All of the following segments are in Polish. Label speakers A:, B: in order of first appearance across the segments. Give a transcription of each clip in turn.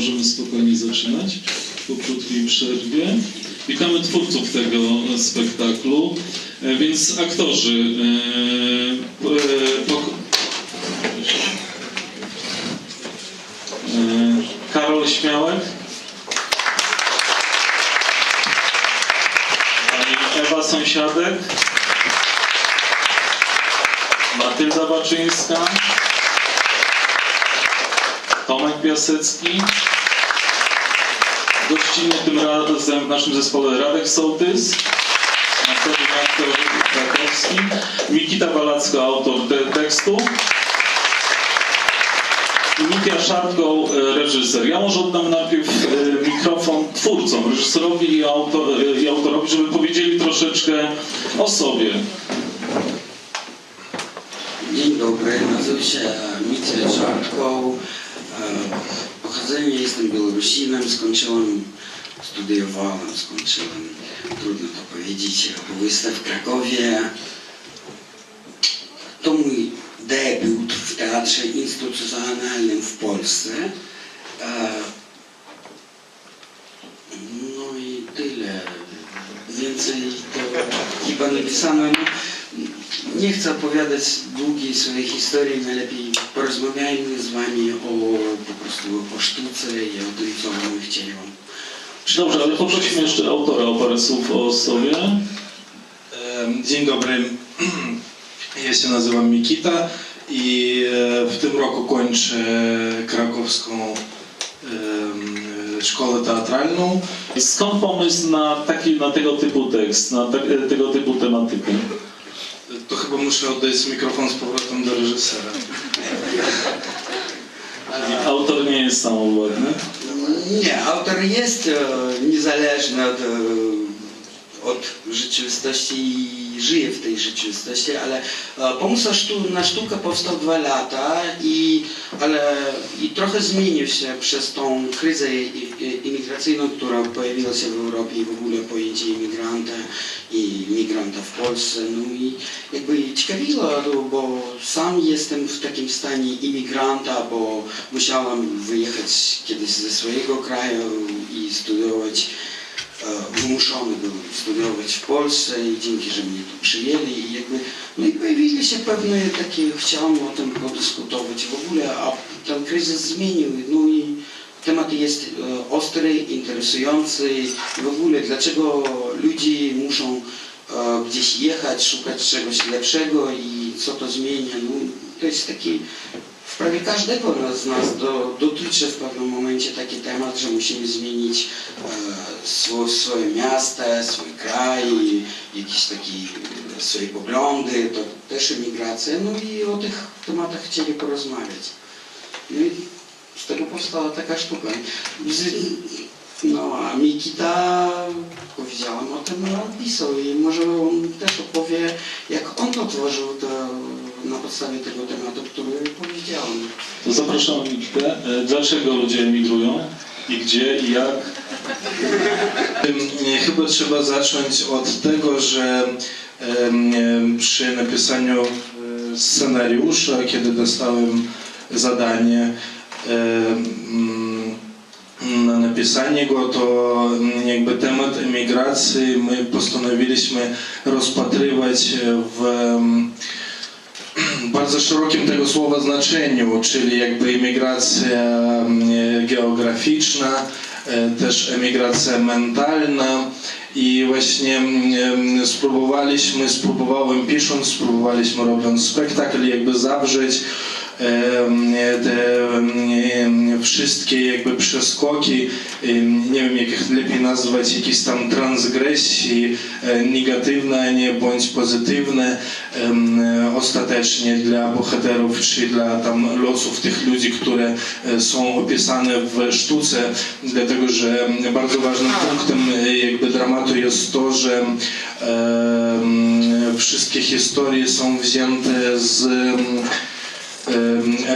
A: możemy spokojnie zaczynać po krótkiej przerwie. Witamy twórców tego spektaklu, E, więc aktorzy. e, e, Karol Śmiałek. Ewa Sąsiadek. Matylda Baczyńska. Tomek Piasecki. Gościnnie tym razem w naszym zespole Radek Sołtys. Następny aktor Krakowski. Mikita Balacka, autor te tekstu. I Mikia Szarko, e, reżyser. Ja może oddam najpierw e, mikrofon twórcom, reżyserowi i, auto, e, i autorowi, żeby powiedzieli troszeczkę o sobie.
B: Dzień dobry, nazywam się Mitya Żarkow. Pochodzenie jestem Białorusinem, skończyłem, studiowałem, skończyłem, trudno to powiedzieć, WST w Krakowie. To mój debiut w teatrze instytucjonalnym w Polsce. E, No i tyle. Więcej to chyba napisano. Nie chcę opowiadać długiej swojej historii, najlepiej porozmawiajmy z wami o po prostu o sztuce i o tym, co my chcieli wam
A: Dobrze, ale poprosimy jeszcze autora o parę słów o sobie.
C: Dzień dobry, ja się nazywam Mikita i e, w tym roku kończę krakowską szkołę teatralną.
A: Skąd pomysł na, taki, na tego typu tekst, na te, tego typu tematykę?
C: To chyba muszę oddać mikrofon z powrotem do reżysera.
A: Autor nie jest samowładny.
B: Nie, autor jest e, niezależny od, e, od rzeczywistości i żyje w tej rzeczywistości, ale e, pomysł na, sztu, na sztukę powstał dwa lata i, ale, i trochę zmienił się przez tą kryzę imigracyjną, która pojawiła się w Europie i w ogóle pojęcie imigranta i migranta w Polsce. No i jakby ciekawiło, bo sam jestem w takim stanie imigranta, bo musiałem wyjechać kiedyś ze swojego kraju i studiować, e, wymuszony byłem studiować w Polsce i dzięki, że mnie tu przyjęli i jakby, no i pojawili się pewne takie, chciałem o tym podyskutować w ogóle, a ten kryzys zmienił, no i temat jest e, ostry, interesujący w ogóle dlaczego ludzie muszą e, gdzieś jechać, szukać czegoś lepszego i co to zmienia. No, to jest taki, prawie każdego z nas do, dotyczy w pewnym momencie taki temat, że musimy zmienić e, swo, swoje miasto, swój kraj, jakieś takie e, swoje poglądy, to też emigracja. No i o tych tematach chcieli porozmawiać. No i z tego powstała taka sztuka. No a Mikita, powiedziałem o tym, on pisał i może on też opowie, jak on to tworzył to na podstawie tego tematu, który powiedziałem.
A: To zapraszam Mikitę. E, Dlaczego ludzie emigrują? I gdzie i jak?
C: E, Chyba trzeba zacząć od tego, że przy napisaniu e, scenariusza, kiedy dostałem zadanie em, na napisanie go, to mm, jakby temat emigracji my postanowiliśmy rozpatrywać w bardzo szerokim tego słowa znaczeniu, czyli jakby emigracja mm, geograficzna, e, też emigracja mentalna. I właśnie mm, spróbowaliśmy, spróbowałem pisząc, spróbowaliśmy robiąc spektakl jakby zawrzeć te wszystkie jakby przeskoki, nie wiem jak ich lepiej nazwać, jakieś tam transgresji e, negatywne, nie bądź pozytywne ostatecznie dla bohaterów, czy dla tam losów tych ludzi, które e, są opisane w sztuce, dlatego że bardzo ważnym punktem e, jakby dramatu jest to, że wszystkie historie są wzięte z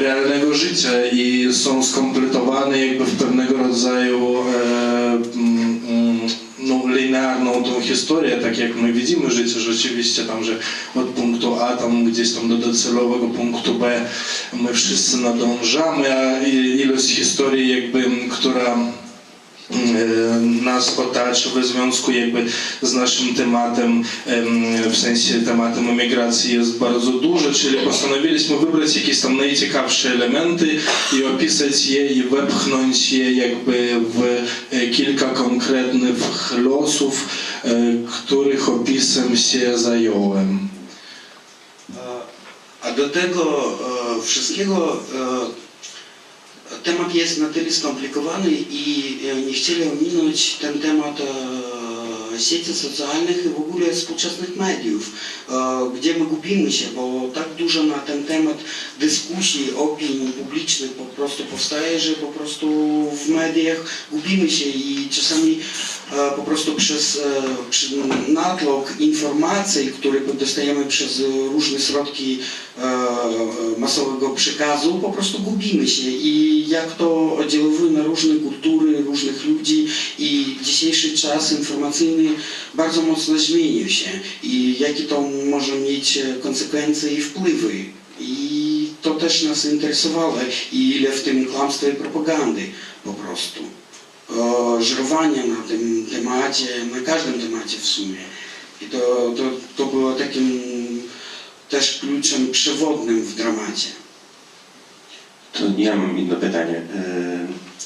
C: realnego życia i są skompletowane jakby w pewnego rodzaju e, mm, mm, no, linearną tą historię, tak jak my widzimy życie rzeczywiście tam, że od punktu A tam gdzieś tam do docelowego punktu B my wszyscy nadążamy, a ilość historii jakby, która nas otacza w związku jakby z naszym tematem, em, w sensie tematem emigracji jest bardzo duże, czyli postanowiliśmy wybrać jakieś tam najciekawsze elementy i opisać je i wepchnąć je jakby w e, kilka konkretnych losów, e, których opisem się zająłem.
B: A do tego e, wszystkiego e, temat jest na tyle skomplikowany i e, nie chcieli ominąć ten temat e, sieci socjalnych i w ogóle współczesnych mediów, e, gdzie my gubimy się, bo tak dużo na ten temat dyskusji, opinii publicznych po prostu powstaje, że po prostu w mediach gubimy się i czasami e, po prostu przez, e, natlok informacji, które dostajemy przez różne środki masowego przekazu, po prostu gubimy się. I jak to oddziałuje na różne kultury, różnych ludzi i dzisiejszy czas informacyjny bardzo mocno zmienił się i jakie to może mieć e, konsekwencje i wpływy. I to też nas interesowało i ile w tym kłamstwa i propagandy po prostu. O, żerowania na tym temacie, na każdym temacie w sumie. I to, to, to było takim też kluczem przewodnim w dramacie.
D: To ja mam jedno pytanie.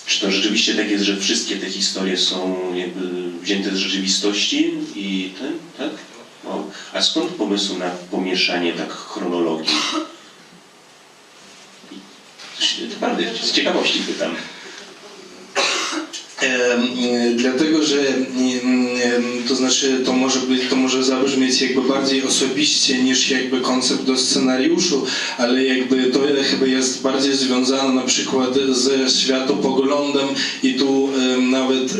D: Czy to rzeczywiście tak jest, że wszystkie te historie są jakby wzięte z rzeczywistości i ten, tak? O. A skąd pomysł na pomieszanie tak chronologii? Naprawdę, z ciekawości pytam.
C: E, Dlatego, że to znaczy to może być, to może zabrzmieć jakby bardziej osobiście niż jakby koncept do scenariuszu, ale jakby to chyba jest bardziej związane na przykład ze światopoglądem i tu nawet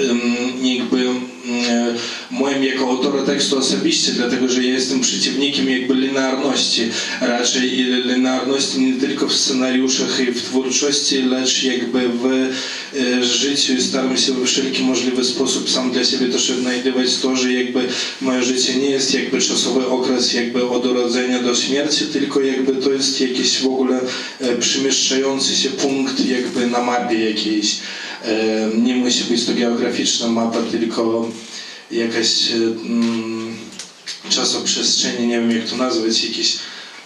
C: jakby moim jako autora tekstu osobiście, dlatego że ja jestem przeciwnikiem jakby linearności raczej linearności nie tylko w scenariuszach i w twórczości, lecz jakby w e, życiu i staram się we wszelki możliwy sposób sam dla siebie też odnajdywać to, że jakby moje życie nie jest jakby czasowy okres jakby od urodzenia do śmierci, tylko jakby to jest jakiś w ogóle e, przemieszczający się punkt jakby na mapie jakiejś. Nie musi być to geograficzna mapa, tylko jakaś e, mm, czasoprzestrzeni, nie wiem jak to nazwać, jakiejś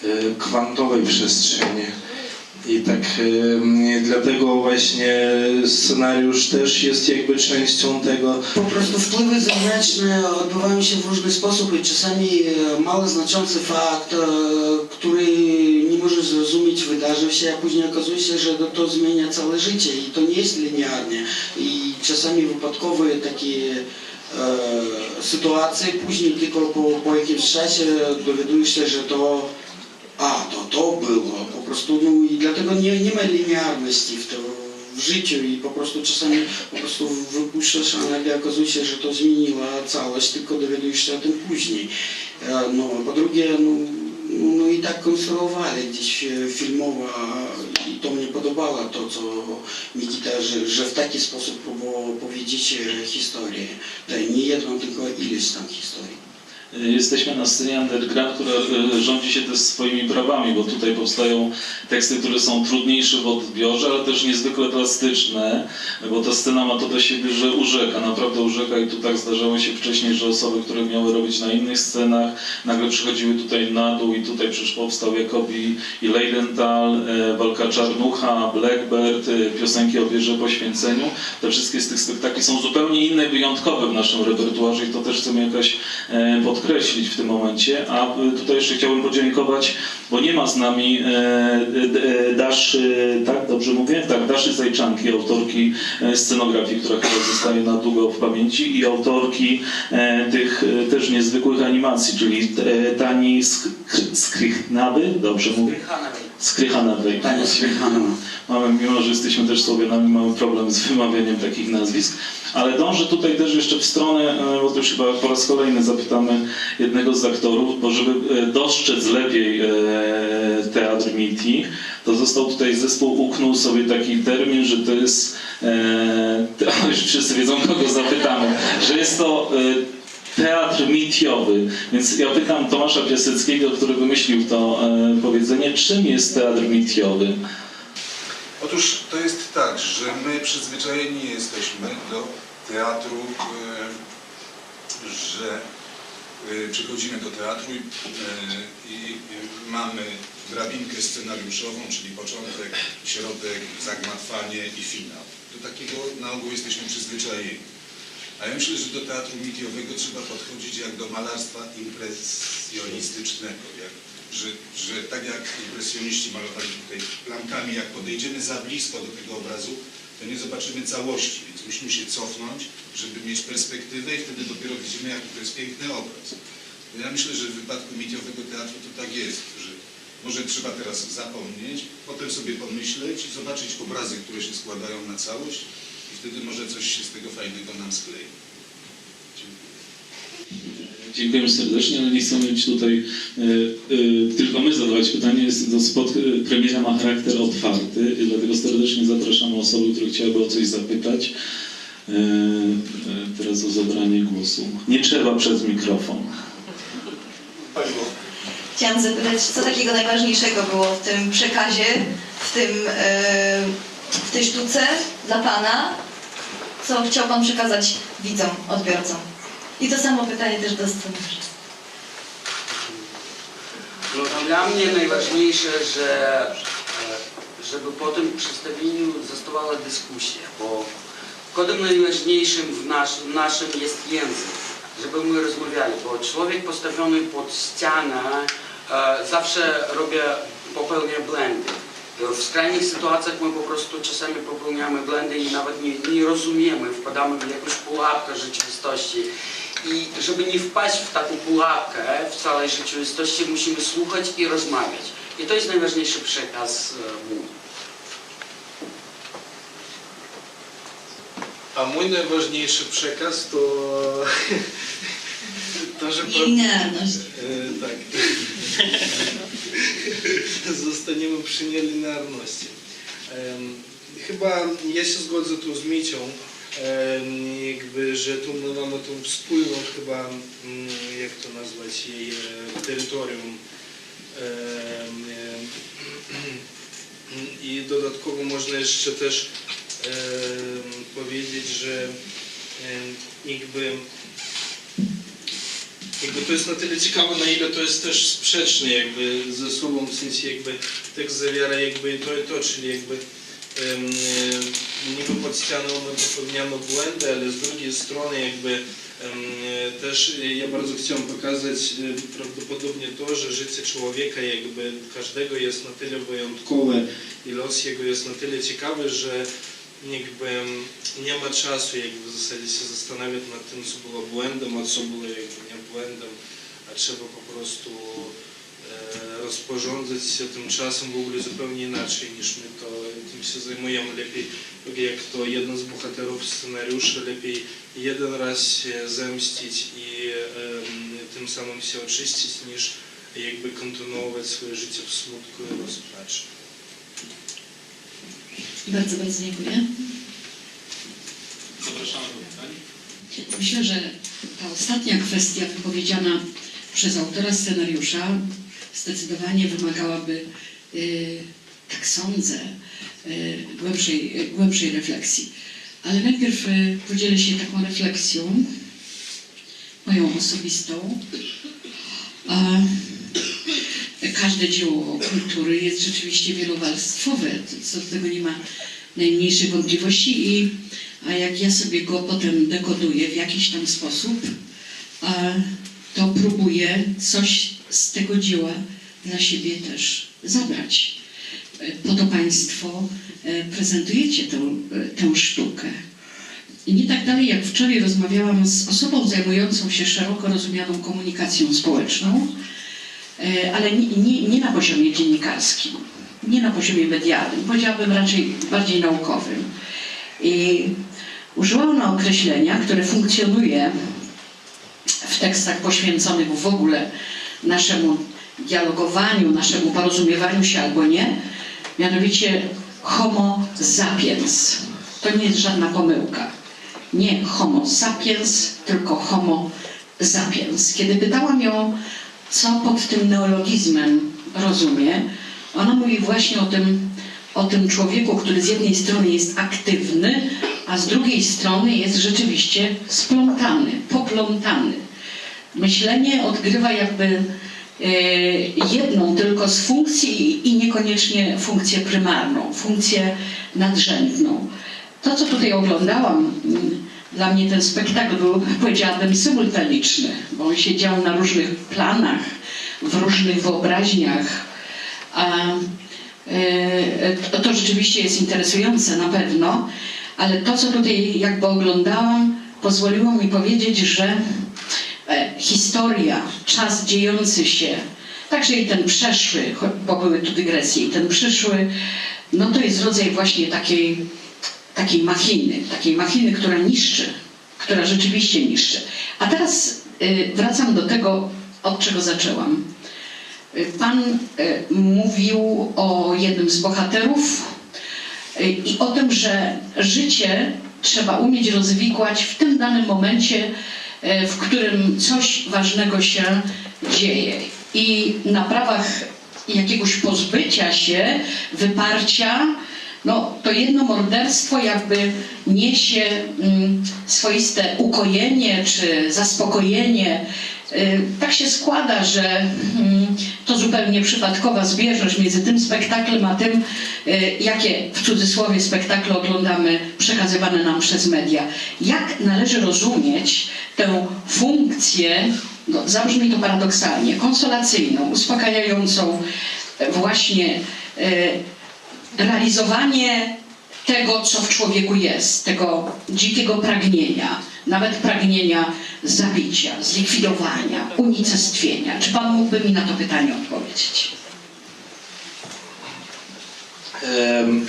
C: e, kwantowej przestrzeni. I tak e, dlatego właśnie scenariusz też jest jakby częścią tego.
B: Po prostu wpływy zewnętrzne odbywają się w różny sposób i czasami e, mało znaczący fakt, e, który nie możesz zrozumieć, wydarzył się, a później okazuje się, że to, zmienia całe życie i to nie jest linearnie. I czasami wypadkowe takie e, sytuacje, później tylko po, po jakimś czasie dowiadujesz się, że to a, to to było, prostu, no i dlatego nie, nie ma linearności w, to, w życiu i po prostu czasami po prostu wypuszczasz, a nagle okazuje się, że to zmieniła całość, tylko dowiadujesz się o tym później. E, No, po drugie, no, no i tak konstruowali gdzieś e, filmowo i to mnie podobało, to co Nikita, że, że w taki sposób próbował powiedzieć e, historię. Nie jedną, tylko ileś tam historii.
A: Jesteśmy na scenie underground, która e, rządzi się też swoimi prawami, bo tutaj powstają teksty, które są trudniejsze w odbiorze, ale też niezwykle plastyczne, bo ta scena ma to do siebie, że urzeka, naprawdę urzeka i tu tak zdarzało się wcześniej, że osoby, które miały robić na innych scenach, nagle przychodziły tutaj na dół i tutaj przecież powstał Jakobi i Leidenthal, e, Walka Czarnucha, Blackbird, e, piosenki o wierze poświęceniu. Te wszystkie z tych spektakli są zupełnie inne, wyjątkowe w naszym repertuarze i to też chcemy jakoś e, podkreślić w tym momencie. A tutaj jeszcze chciałbym podziękować, bo nie ma z nami e, e, Daszy, tak dobrze mówię? Tak, Daszy Zajczanki, autorki e, scenografii, która chyba zostaje na długo w pamięci i autorki tych też niezwykłych animacji, czyli Tani Sk- Skrychnawy, dobrze mówię? Skrychanawej.
B: Tania Swychanowa.
A: Mamy, mimo że jesteśmy też Słowianami, mamy problem z wymawianiem takich nazwisk, ale dążę tutaj też jeszcze w stronę, e, bo to już chyba po raz kolejny zapytamy jednego z aktorów, bo żeby e, dostrzec lepiej e, teatr Miti, to został tutaj zespół uknął sobie taki termin, że to jest, to już wszyscy wiedzą kogo zapytamy, że jest to teatr mitiowy. Więc ja pytam Tomasza Piaseckiego, który wymyślił to e, powiedzenie, czym jest teatr mitiowy?
E: Otóż to jest tak, że my przyzwyczajeni jesteśmy do teatru, e, że e, przychodzimy do teatru i, e, i mamy drabinkę scenariuszową, czyli początek, środek, zagmatwanie i finał. Do takiego na ogół jesteśmy przyzwyczajeni. A ja myślę, że do teatru mitiowego trzeba podchodzić jak do malarstwa impresjonistycznego. Jak, że, że tak jak impresjoniści malowali tutaj plamkami, jak podejdziemy za blisko do tego obrazu, to nie zobaczymy całości, więc musimy się cofnąć, żeby mieć perspektywę i wtedy dopiero widzimy, jaki to jest piękny obraz. Ja myślę, że w wypadku mitiowego teatru to tak jest, że może trzeba teraz zapomnieć, potem sobie pomyśleć i zobaczyć obrazy, które się składają na całość i wtedy może coś się z tego fajnego nam sklei. Dziękuję.
A: Dziękujemy serdecznie, ale nie chcemy być tutaj e, e, tylko my zadawać pytanie. Jest, to spot, e, premiera ma charakter otwarty, i dlatego serdecznie zapraszamy osoby, które chciałyby o coś zapytać. E, e, teraz o zabranie głosu. Nie trzeba przez mikrofon.
F: Chciałam zapytać, co takiego najważniejszego było w tym przekazie, w, tym, e, w tej sztuce dla Pana? Co chciał Pan przekazać widzom, odbiorcom? I to samo pytanie też do scenariusza.
B: Dla mnie najważniejsze, że e, żeby po tym przedstawieniu zostawała dyskusja, bo kodem najważniejszym w naszym jest język, żeby my rozmawiali, bo człowiek postawiony pod ścianę e, zawsze robi, popełnia błędy. W skrajnych sytuacjach my po prostu czasami popełniamy błędy i nawet nie, nie rozumiemy, wpadamy w jakąś pułapkę rzeczywistości. I żeby nie wpaść w taką pułapkę w całej rzeczywistości, musimy słuchać i rozmawiać. I to jest najważniejszy przekaz e, mój.
G: A mój najważniejszy przekaz to to, że pro-
F: Linearność.
G: E, tak. Zostaniemy przy nielinearności. Chyba ja się zgodzę tu z Micią, jakby, że tu my mamy tą wspólną chyba, mm, jak to nazwać jej, e, terytorium. Em, I dodatkowo można jeszcze też powiedzieć, że jakby jakby to jest na tyle ciekawe, na ile to jest też sprzeczne jakby ze sobą, w sensie jakby tekst zawiera jakby to i to, czyli jakby e, niby pod ścianą my popełniamy błędy, ale z drugiej strony jakby też ja bardzo chciałem pokazać e, prawdopodobnie to, że życie człowieka jakby każdego jest na tyle wyjątkowe i los jego jest na tyle ciekawy, że jakby nie ma czasu jakby w zasadzie się zastanawiać nad tym, co było błędem, a co było jakby nie błędem, a trzeba po prostu e, rozporządzać się tym czasem w ogóle zupełnie inaczej niż my to tym się zajmujemy. Lepiej, tak jak to jeden z bohaterów scenariusza, lepiej jeden raz się zemścić i em, tym samym się oczyścić, niż jakby kontynuować swoje życie w smutku i rozpaczu.
H: Bardzo, bardzo dziękuję.
A: Zapraszamy do pytań.
H: Myślę, że ta ostatnia kwestia wypowiedziana przez autora scenariusza zdecydowanie wymagałaby, y, tak sądzę, y, głębszej, głębszej refleksji. Ale najpierw y, podzielę się taką refleksją, moją osobistą. A każde dzieło kultury jest rzeczywiście wielowarstwowe, co do tego nie ma najmniejszych wątpliwości i a jak ja sobie go potem dekoduję w jakiś tam sposób, to próbuję coś z tego dzieła dla siebie też zabrać. E, Po to Państwo e, prezentujecie tę, e, tę sztukę. I nie tak dalej jak wczoraj rozmawiałam z osobą zajmującą się szeroko rozumianą komunikacją społeczną, ale nie, nie, na poziomie dziennikarskim, nie na poziomie medialnym, powiedziałabym raczej bardziej naukowym. I użyła ona określenia, które funkcjonuje w tekstach poświęconych w ogóle naszemu dialogowaniu, naszemu porozumiewaniu się albo nie, mianowicie homo sapiens. To nie jest żadna pomyłka. Nie homo sapiens, tylko homo zapięs. Kiedy pytałam ją, co pod tym neologizmem rozumie, ona mówi właśnie o tym, o tym człowieku, który z jednej strony jest aktywny, a z drugiej strony jest rzeczywiście splątany, poplątany. Myślenie odgrywa jakby e, jedną tylko z funkcji i niekoniecznie funkcję prymarną, funkcję nadrzędną. To, co tutaj oglądałam, mm, dla mnie ten spektakl był, powiedziałabym, symultaniczny, bo on się dział na różnych planach, w różnych wyobraźniach. A e, to, rzeczywiście jest interesujące na pewno, ale to, co tutaj jakby oglądałam, pozwoliło mi powiedzieć, że e, historia, czas dziejący się, także i ten przeszły, bo były tu dygresje, i ten przyszły, no to jest rodzaj właśnie takiej, takiej machiny, takiej machiny, która niszczy, która rzeczywiście niszczy. A teraz y, wracam do tego, od czego zaczęłam. Y, Pan y, mówił o jednym z bohaterów i o tym, że życie trzeba umieć rozwikłać w tym danym momencie, w którym coś ważnego się dzieje. I na prawach jakiegoś pozbycia się, wyparcia, no to jedno morderstwo jakby niesie mm, swoiste ukojenie czy zaspokojenie. Y, Tak się składa, że mm, to zupełnie przypadkowa zbieżność między tym spektaklem a tym, y, jakie w cudzysłowie spektakle oglądamy przekazywane nam przez media. Jak należy rozumieć tę funkcję, no, zabrzmi to paradoksalnie, konsolacyjną, uspokajającą, właśnie y, realizowanie tego, co w człowieku jest, tego dzikiego pragnienia, nawet pragnienia zabicia, zlikwidowania, unicestwienia. Czy Pan mógłby mi na to pytanie odpowiedzieć?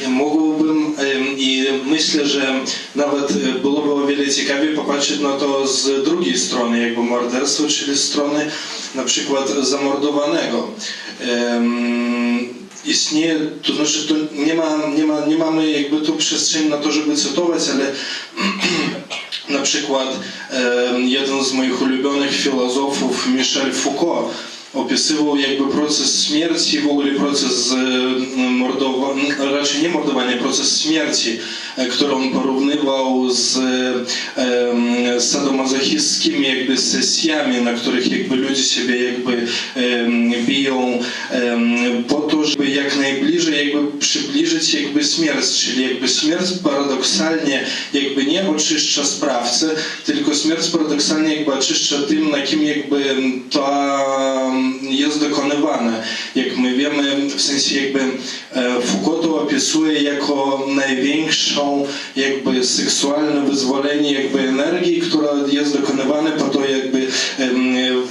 C: Mógłbym i myślę, że nawet e, byłoby o wiele ciekawiej popatrzeć na to z drugiej strony, jakby morderstwo, czyli strony na przykład zamordowanego. Istnieje, to znaczy to nie, ma, nie, ma, nie mamy jakby tu przestrzeni na to, żeby cytować, ale na przykład jeden z moich ulubionych filozofów, Michel Foucault, opisywał jakby proces śmierci, w ogóle proces e, mordowania, raczej nie mordowania, proces śmierci, e, który on porównywał z e, sadomazochistskimi jakby sesjami, na których jakby ludzie siebie jakby em, biją em, po to, żeby jak najbliżej przybliżyć jakby śmierć, czyli jakby śmierć paradoksalnie jakby nie oczyszcza sprawcę, tylko śmierć paradoksalnie jakby oczyszcza tym, na kim jakby ta jest dokonywane. Jak my wiemy, w sensie jakby e, Foucault to opisuje jako największą jakby seksualne wyzwolenie jakby energii, która jest dokonywana po to jakby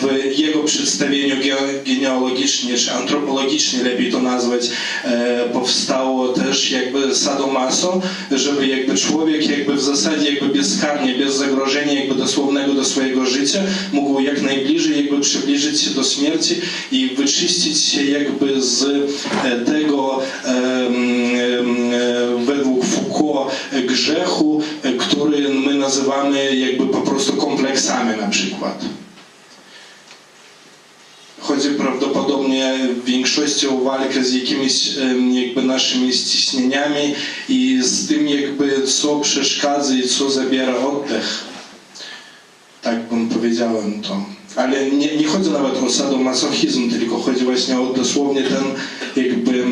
C: w jego przedstawieniu ge- genealogicznie czy antropologicznie lepiej to nazwać e, powstało też jakby sadomaso, żeby jakby człowiek jakby w zasadzie jakby bezkarnie, bez zagrożenia jakby dosłownego do swojego życia mógł jak najbliżej jakby przybliżyć się do śmierci i wyczyścić się jakby z e, tego e, według Foucault grzechu, który my nazywamy jakby po prostu kompleksami na przykład. Chodzi prawdopodobnie w większości o walkę z jakimiś jakby naszymi ściśnieniami i z tym jakby co przeszkadza i co zabiera oddech. Tak bym powiedziałem to. Ale nie, nie chodzi nawet o sadomasochizm, tylko chodzi właśnie o dosłownie ten jakby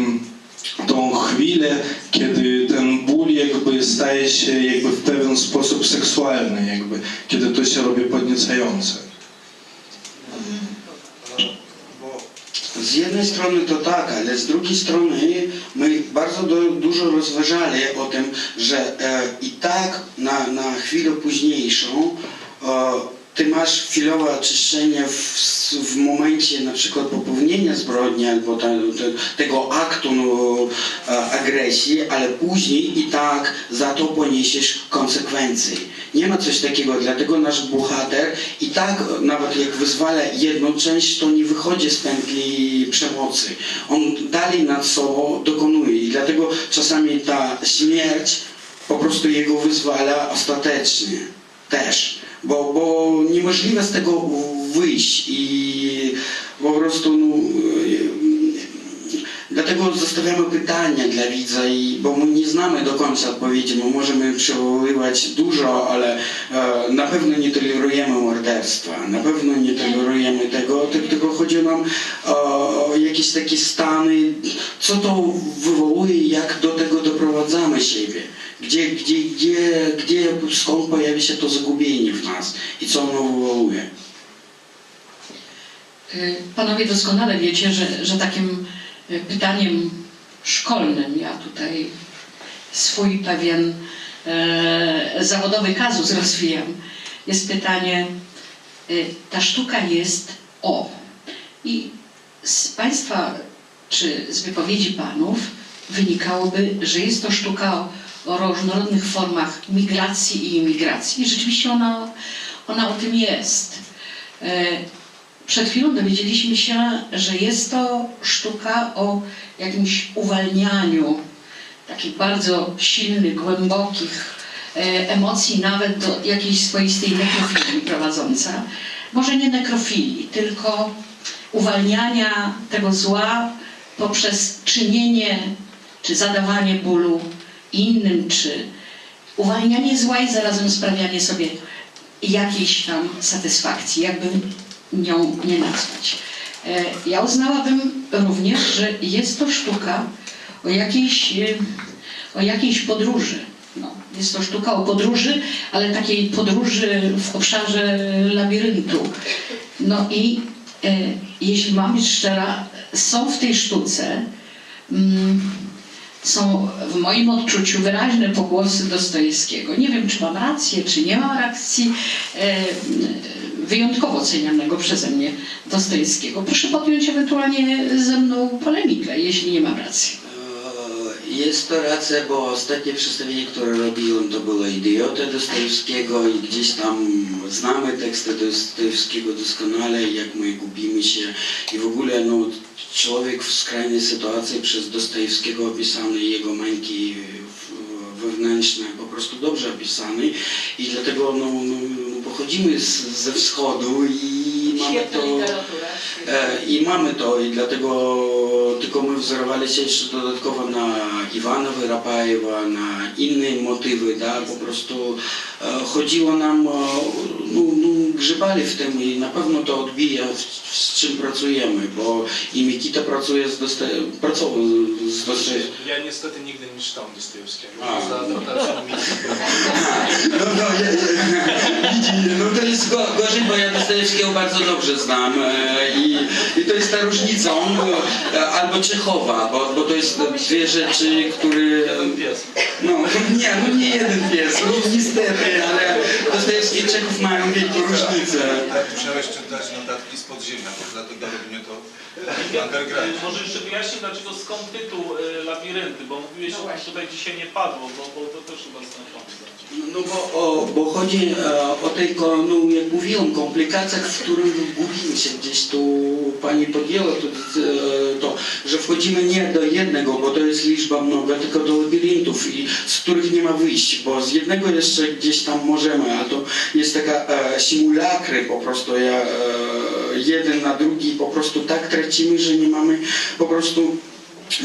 C: tą chwilę, kiedy ten ból jakby staje się jakby w pewien sposób seksualny, jakby, kiedy to się robi podniecające.
B: Z jednej strony to tak, ale z drugiej strony my bardzo do, dużo rozważali o tym, że e, i tak na, na chwilę późniejszą e, ty masz chwilowe oczyszczenie w, w momencie na przykład popełnienia zbrodni albo te, te, tego aktu no, e, agresji, ale później i tak za to poniesiesz konsekwencje. Nie ma coś takiego, dlatego nasz bohater i tak nawet jak wyzwala jedną część, to nie wychodzi z pętli przemocy. On dalej nad sobą dokonuje i dlatego czasami ta śmierć po prostu jego wyzwala ostatecznie też. bo, bo niemożliwe z tego wyjść i po prostu no, Dlatego zostawiamy pytania dla widza, i, bo my nie znamy do końca odpowiedzi. My możemy przywoływać dużo, ale e, na pewno nie tolerujemy morderstwa, na pewno nie tolerujemy tego, ty- tylko chodzi nam o jakieś takie stany, co to wywołuje, jak do tego doprowadzamy siebie. Gdzie, gdzie, gdzie, gdzie, skąd pojawia się to zgubienie w nas i co ono wywołuje.
H: Y, Panowie doskonale wiecie, że, że takim y, pytaniem szkolnym ja tutaj swój pewien e, zawodowy kazus rozwijam. Jest pytanie, y, ta sztuka jest o. I z Państwa, czy z wypowiedzi Panów wynikałoby, że jest to sztuka o, o różnorodnych formach migracji i imigracji. I rzeczywiście ona, ona o tym jest. E, przed chwilą dowiedzieliśmy się, że jest to sztuka o jakimś uwalnianiu takich bardzo silnych, głębokich e, emocji, nawet do jakiejś swoistej nekrofilii prowadząca. Może nie nekrofilii, tylko uwalniania tego zła poprzez czynienie czy zadawanie bólu innym, czy uwalnianie zła i zarazem sprawianie sobie jakiejś tam satysfakcji, jakby nią nie nazwać. E, Ja uznałabym również, że jest to sztuka o jakiejś, e, o jakiejś podróży. No, jest to sztuka o podróży, ale takiej podróży w obszarze labiryntu. No i e, jeśli mam być szczera, są w tej sztuce mm, są w moim odczuciu wyraźne pogłosy Dostojewskiego. Nie wiem, czy mam rację, czy nie mam racji. E, wyjątkowo cenianego przeze mnie Dostojewskiego. Proszę podjąć ewentualnie ze mną polemikę, jeśli nie mam racji.
B: E, Jest to racja, bo ostatnie przedstawienie, które robiłem, to było Idiota Dostojewskiego i gdzieś tam znamy teksty Dostojewskiego doskonale, jak my gubimy się i w ogóle no, człowiek w skrajnej sytuacji przez Dostojewskiego opisany, jego męki wewnętrzne po prostu dobrze opisany i dlatego no, no, pochodzimy z, ze wschodu i mamy to... E, I mamy to i dlatego tylko my wzorowali się jeszcze dodatkowo na Iwana Wyrapajewa, na inne motywy, da, po prostu e, chodziło nam, no, no, grzebali w tym i na pewno to odbija w, z czym pracujemy, bo i Mikita pracuje z Dostoje, pracował z Dostojewskim.
G: Ja niestety nigdy nie czytałem Dostojewskiego. Za adaptacją mi
B: No, no, ja, no to jest go, gorzej, bo ja Dostojewskiego bardzo dobrze znam e, i, i to jest ta różnica, on e, albo Czechowa, bo, bo to jest dwie rzeczy, które...
G: pies.
B: No nie, no nie jeden pies, no niestety, ale Dostojewski i Czechów mają wielką różnicę.
E: Tak, musiałeś czytać notatki z podziemia, bo dlatego robimy to w undergroundzie.
A: Może jeszcze wyjaśnij, dlaczego skąd tytuł y, Labirynty, bo mówiłeś,
H: No
A: o tym tutaj dzisiaj nie padło, bo, bo to też chyba znaczące.
B: No bo, o, bo chodzi e, o tej, no, jak mówiłem, komplikacjach, w których gubimy się gdzieś tu pani podjęła, to, e, to, że wchodzimy nie do jednego, bo to jest liczba mnoga, tylko do labiryntów, i, z których nie ma wyjść, bo z jednego jeszcze gdzieś tam możemy, a to jest taka e, simulakry po prostu, e, jeden na drugi po prostu tak tracimy, że nie mamy po prostu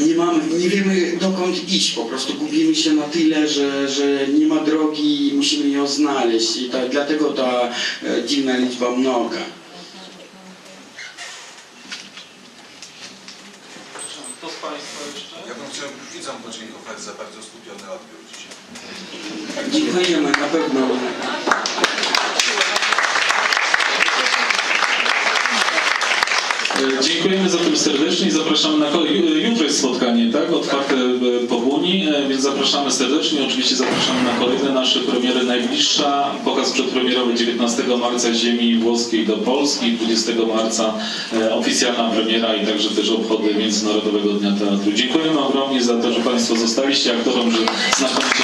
B: nie mamy, nie wiemy dokąd iść, po prostu gubimy się na tyle, że, że nie ma drogi i musimy ją znaleźć i ta, dlatego ta e, dziwna liczba mnoga.
A: Kto z Państwa jeszcze?
E: Ja bym chciał widzom podziękować za bardzo skupiony odbiór dzisiaj.
B: Dziękujemy na pewno.
A: E, Dziękujemy za tym serdecznie i zapraszamy na kolej. Ju- Jutro jest spotkanie, tak? Otwarte po Buni, e, więc zapraszamy serdecznie. Oczywiście zapraszamy na kolejne nasze premiery. Najbliższa pokaz przedpremierowy 19 marca Ziemi Włoskiej do Polski, 20 marca oficjalna premiera i także też obchody Międzynarodowego Dnia Teatru. Dziękujemy ogromnie za to, że Państwo zostaliście aktorom, że znakomicie